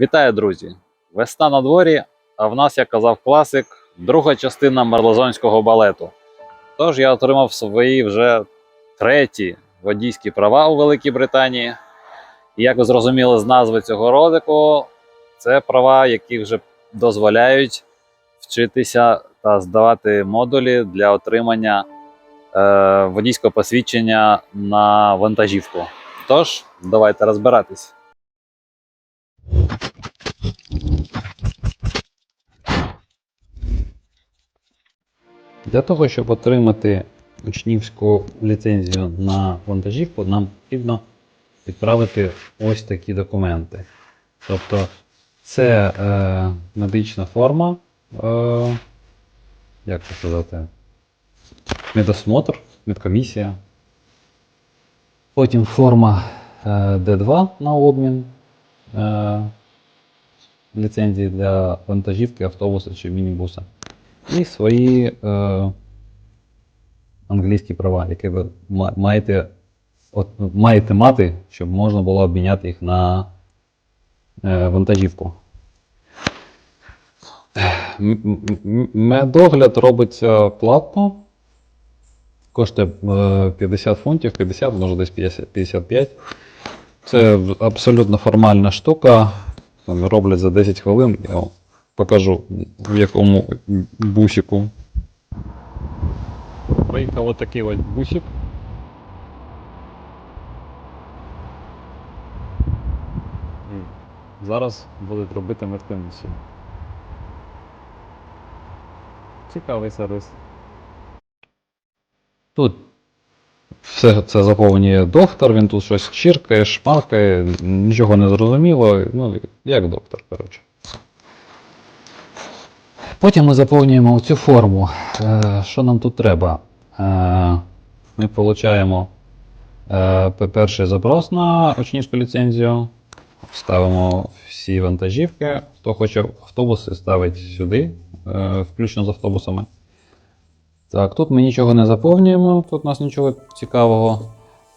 Вітаю, друзі! Весна на дворі, а в нас, як казав класик, друга частина марлезонського балету. Тож я отримав свої вже треті водійські права у Великій Британії. І як ви зрозуміли з назви цього ролику, це права, які вже дозволяють вчитися та здавати модулі для отримання е, водійського посвідчення на вантажівку. Тож, давайте розбиратись. Для того, щоб отримати учнівську ліцензію на вантажівку, нам потрібно відправити ось такі документи. Тобто це е, медична форма, е, як це сказати, медосмотр, медкомісія. Потім форма е, D2 на обмін е, ліцензії для вантажівки, автобуса чи мінібуса. І свої е, англійські права, які ви маєте, от, маєте мати, щоб можна було обміняти їх на е, вантажівку. Медогляд робиться платно. Коштує е, 50 фунтів, 50, може десь 55. Це абсолютно формальна штука. Роблять за 10 хвилин. Покажу в якому бусику. Приїхав отакий ось бусик. Зараз будуть робити медкомісію. Цікавий сервіс. Тут все це заповнює доктор, він тут щось чиркає, шмаркає, нічого не зрозуміло. Ну, як доктор, коротше. Потім ми заповнюємо цю форму. Е, Що нам тут треба? Е, Ми отримуємо е, перший запрос на учнівську ліцензію. Ставимо всі вантажівки. Хто хоче автобуси, ставить сюди, включно з автобусами. Так, тут ми нічого не заповнюємо, тут у нас нічого цікавого.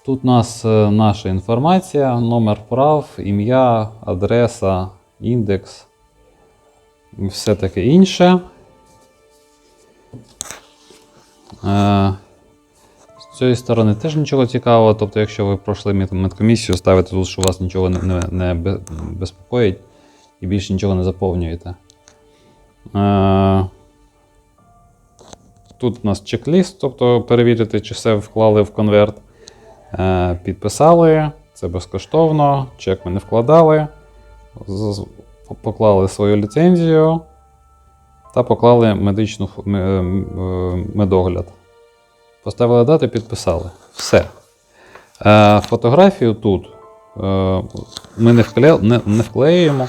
Тут у нас наша інформація, номер прав, ім'я, адреса, індекс все таке інше. Е, з цієї сторони теж нічого цікавого. Тобто, якщо ви пройшли медкомісію, ставите тут, що вас нічого не, не, не безпокоїть і більше нічого не заповнюєте. Е, Тут у нас чек-ліст, тобто перевірити, чи все вклали в конверт. Е, Підписали, це безкоштовно, чек ми не вкладали. Поклали свою ліцензію та поклали медичну м- м- медогляд. Поставили дату, підписали. Все. Е, Фотографію тут е, ми не, вкле... не, не вклеюємо,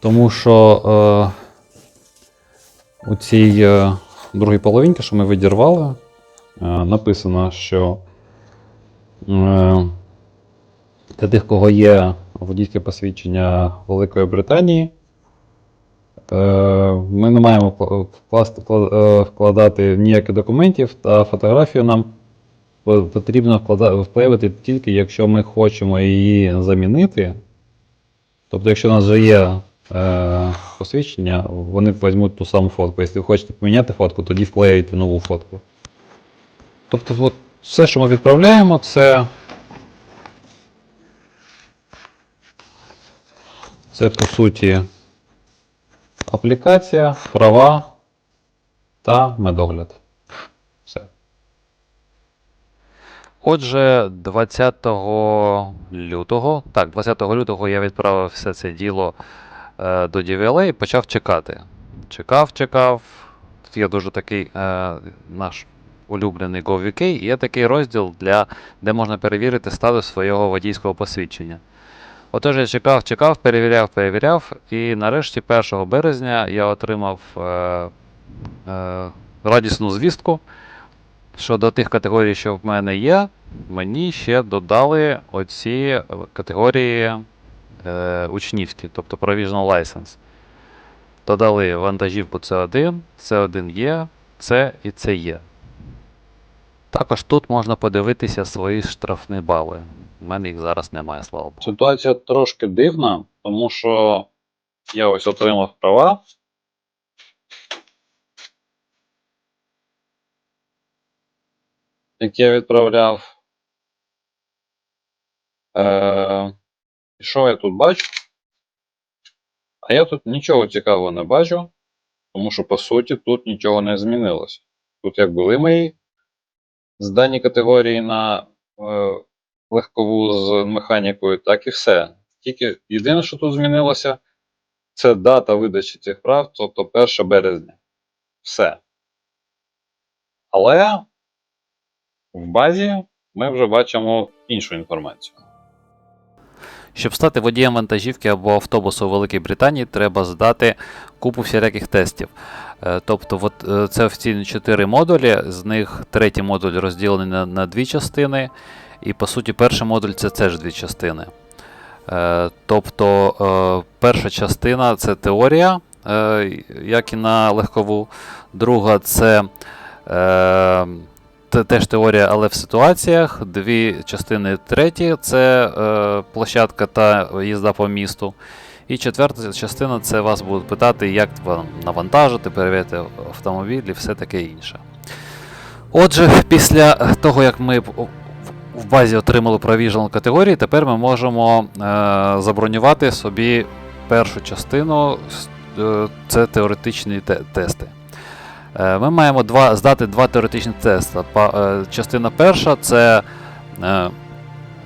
тому що е, у цій е, другій половинці, що ми видірвали, е, написано, що е, для тих, кого є водійське посвідчення Великої Британії, е, ми не маємо е, вкладати ніяких документів, та фотографію нам потрібно вклеювати тільки, якщо ми хочемо її замінити. Тобто, якщо у нас вже є е, посвідчення, вони візьмуть ту саму фотку. Якщо ви хочете поміняти фотку, тоді вклеюєте нову фотку. Тобто, от, все, що ми відправляємо, це. Це по суті аплікація, права та медогляд. Все. Отже, 20 лютого, так, 20 лютого я відправив все це діло е, до DVLA і почав чекати. Чекав, чекав. Тут є дуже такий е, наш улюблений GoVK, і є такий розділ, для, де можна перевірити статус свого водійського посвідчення. Отож, я чекав, чекав, перевіряв, перевіряв, і нарешті 1 березня я отримав е, е, радісну звістку, що до тих категорій, що в мене є, мені ще додали оці категорії е, учнівські, тобто Provisional License. Додали вантажівку C1, C1 є, C і це є. Також тут можна подивитися свої штрафні бали. У мене їх зараз немає, слава Богу. Ситуація трошки дивна, тому що я ось отримав права. Які я відправляв. Е, що я тут бачу? А я тут нічого цікавого не бачу, тому що по суті тут нічого не змінилося. Тут як були мої здані категорії на е, легкову з механікою, так і все. Тільки єдине, що тут змінилося, це дата видачі цих прав, тобто 1 березня. Все. Але в базі ми вже бачимо іншу інформацію. Щоб стати водієм вантажівки або автобусу у Великій Британії, треба здати купу всіляких тестів. Е, Тобто, от, е, це офіційні 4 модулі, з них третій модуль розділений на, на дві частини, і по суті, перший модуль це теж дві частини. Е, Тобто, перша частина це теорія, як і на легкову. Друга це е, те- теж теорія, але в ситуаціях. Дві частини треті це е, площадка та їзда по місту. І четверта частина це вас будуть питати, як навантажити, перевіряти автомобіль і все таке інше. Отже, після того, як ми в- базі отримали Provisional категорії, тепер ми можемо е, забронювати собі першу частину, е, це теоретичні те- тести. Е, Ми маємо два, здати два теоретичні тести. Е, Частина перша це, е,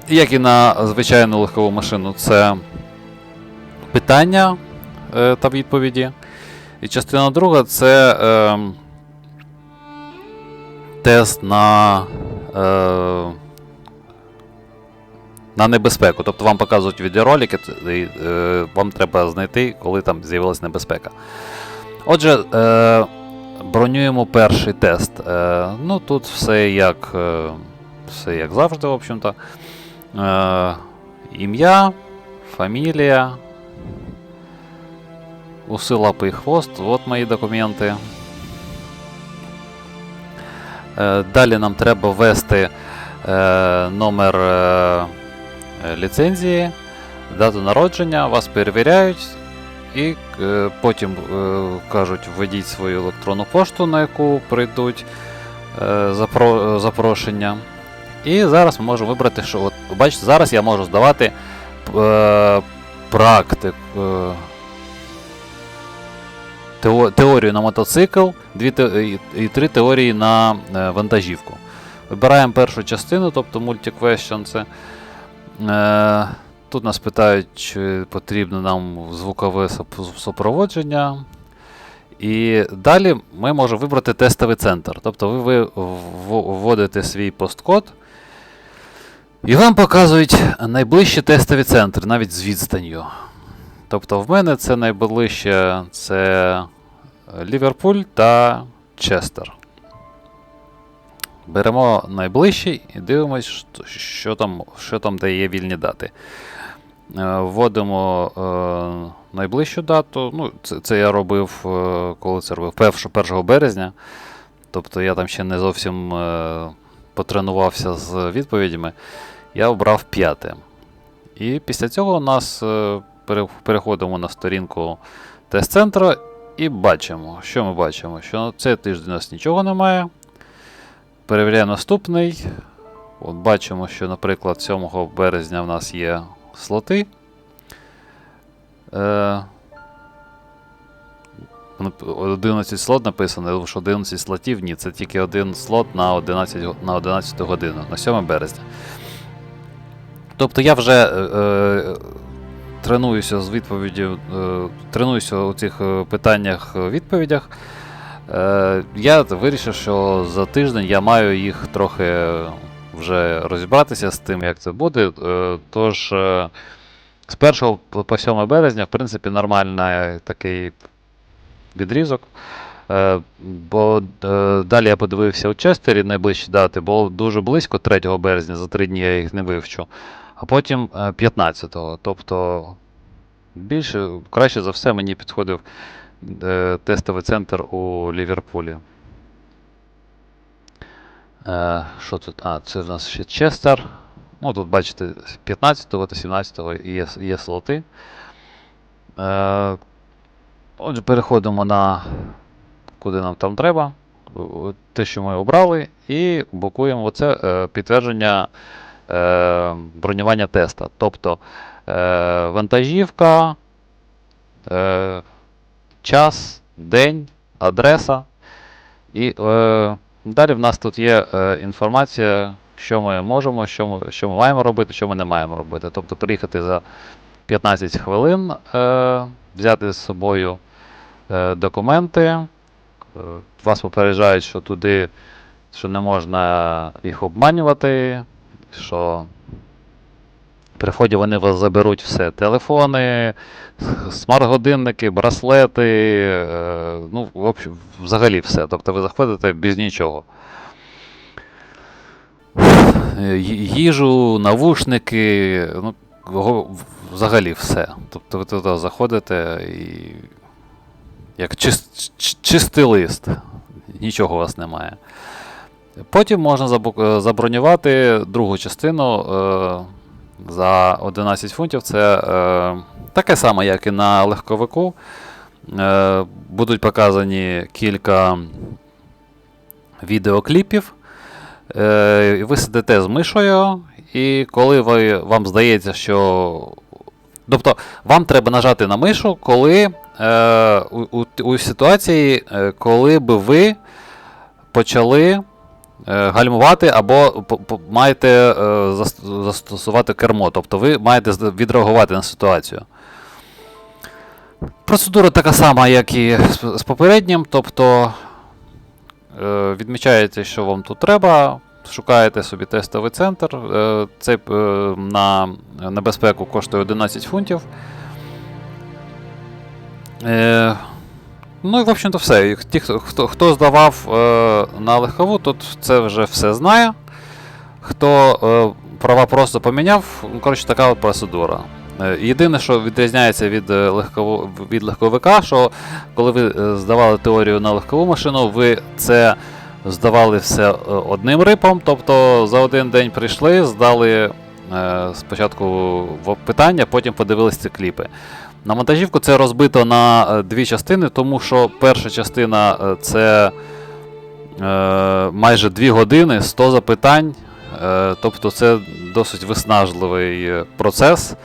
як і на звичайну легкову машину, це питання та відповіді. І частина друга це тест на, на небезпеку. Тобто вам показують відеоролики, і, вам треба знайти, коли там з'явилася небезпека. Отже, е, бронюємо перший тест. Е, ну, тут все як, е, все як завжди, в общем-то. Е, ім'я, фамілія, уси, лапи і хвост. От мої документи. Далі нам треба ввести номер ліцензії, дату народження, вас перевіряють. І е, потім е, кажуть, введіть свою електронну пошту, на яку прийдуть е, запро, запрошення. І зараз ми можемо вибрати, що от, бачите, зараз я можу здавати е, практик, е, теорію на мотоцикл, дві і, три теорії на е, вантажівку. Вибираємо першу частину, тобто multi-question. Це, е, Тут нас питають, чи потрібно нам звукове супроводження. І далі ми можемо вибрати тестовий центр. Тобто ви, вводите свій посткод, і вам показують найближчі тестові центри, навіть з відстанню. Тобто в мене це найближче це Ліверпуль та Честер. Беремо найближчий і дивимось, що там, що там де є вільні дати. Е, Вводимо е, найближчу дату. Ну, це, це я робив, е, коли це робив? 1, березня. Тобто я там ще не зовсім потренувався з відповідями. Я обрав 5. І після цього у нас переходимо на сторінку тест-центру і бачимо, що ми бачимо, що цей тиждень у нас нічого немає. Перевіряємо наступний. От бачимо, що, наприклад, 7 березня в нас є слоти. Е, 11 слот написано, що 11 слотів. Ні, це тільки один слот на 11, на 11 годину, на 7 березня. Тобто я вже е, е, тренуюся з відповіддю, е, тренуюся у цих е, питаннях, е, відповідях. Е, я вирішив, що за тиждень я маю їх трохи вже розібратися з тим, як це буде. Е, Тож е, з 1 по- по 7 березня, в принципі, нормальний такий відрізок. Е, Бо далі я подивився у Честері найближчі дати, було дуже близько 3 березня, за 3 дні я їх не вивчу. А потім е, 15-го. Тобто більше, краще за все мені підходив тестовий центр у Ліверпулі. Е, що тут? А, це в нас ще Честер. Ну, тут бачите, з 15 та 17 є, є слоти. Е, Отже, переходимо на куди нам там треба. Те, що ми обрали, і блокуємо оце е, підтвердження е, бронювання теста. Тобто е, вантажівка, е, час, день, адреса. І е, далі в нас тут є е, інформація, що ми можемо, що ми, що ми маємо робити, що ми не маємо робити. Тобто приїхати за 15 хвилин, е, взяти з собою е, документи. Е, вас попереджають, що туди що не можна їх обманювати, що при вході вони вас заберуть все: телефони, смарт-годинники, браслети, е, ну, взагалі все. Тобто ви заходите без нічого. Їжу, навушники, ну, взагалі все. Тобто ви туди заходите і як чис- ч- чистий лист. Нічого у вас немає. Потім можна забронювати другу частину е, за 11 фунтів. Це е, таке саме, як і на легковику. Е, будуть показані кілька відеокліпів. Е, ви сидите з мишою, і коли ви, вам здається, що. Тобто, вам треба нажати на мишу, коли е, у, у, у ситуації, е, коли би ви почали гальмувати або маєте е, застосувати кермо. Тобто ви маєте відреагувати на ситуацію. Процедура така сама, як і з, попереднім. Тобто е, відмічаєте, що вам тут треба, шукаєте собі тестовий центр. Е, цей е, на небезпеку коштує 11 фунтів. Ну і в общем-то все. Ті, хто, хто, здавав е, на легкову, тут це вже все знає. Хто е, права просто поміняв, ну, коротше, така от процедура. Е, Єдине, що відрізняється від, е, легкову, від легковика, що коли ви е, здавали теорію на легкову машину, ви це здавали все одним рипом, тобто за один день прийшли, здали спочатку питання, потім подивилися ці кліпи. На монтажівку це розбито на е, дві частини, тому що перша частина е, це е, майже 2 години, 100 запитань. Е, тобто це досить виснажливий е, процес.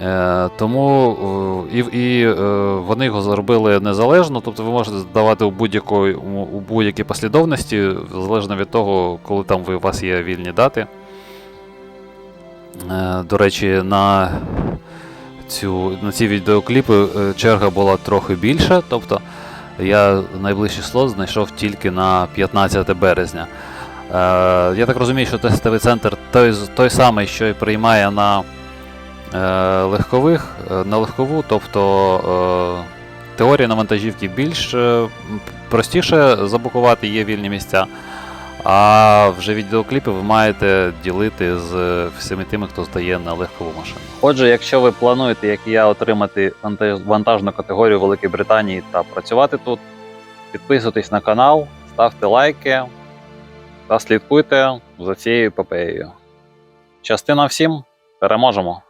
Е, тому е, і, і е, вони його зробили незалежно, тобто ви можете здавати у, будь-якої, у будь-якій послідовності, залежно від того, коли там ви, у вас є вільні дати. Е, До речі, на, цю, на ці відеокліпи е, черга була трохи більша, тобто я найближчий слот знайшов тільки на 15 березня. Е, я так розумію, що тестовий центр той, той самий, що і приймає на легкових, на легкову, тобто теорія на вантажівки більш простіше забукувати, є вільні місця. А вже відеокліпи ви маєте ділити з е, всіми тими, хто здає на легкову машину. Отже, якщо ви плануєте, як і я, отримати вантажну категорію Великої Британії та працювати тут, підписуйтесь на канал, ставте лайки та слідкуйте за цією епопеєю. Частина всім переможемо!